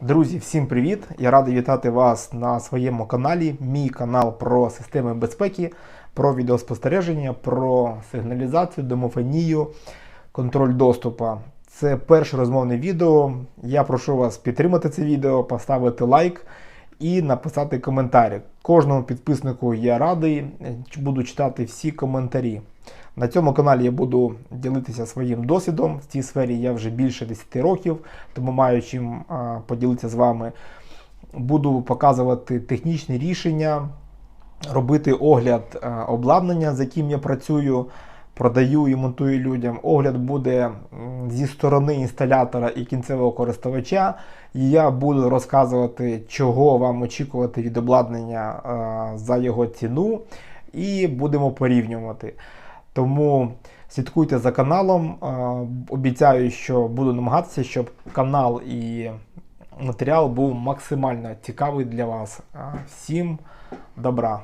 Друзі, всім привіт! Я радий вітати вас на своєму каналі. Мій канал про системи безпеки, про відеоспостереження, про сигналізацію, домофонію, контроль доступу. Це перше розмовне відео. Я прошу вас підтримати це відео, поставити лайк і написати коментарі. Кожному підписнику я радий, буду читати всі коментарі. На цьому каналі я буду ділитися своїм досвідом. В цій сфері я вже більше 10 років, тому маю чим поділитися з вами. Буду показувати технічні рішення, робити огляд обладнання, з яким я працюю, продаю і монтую людям. Огляд буде зі сторони інсталятора і кінцевого користувача. І я буду розказувати, чого вам очікувати від обладнання а, за його ціну, і будемо порівнювати. Тому слідкуйте за каналом. Е, Обіцяю, що буду намагатися, щоб канал і матеріал був максимально цікавий для вас. Е, Всім добра!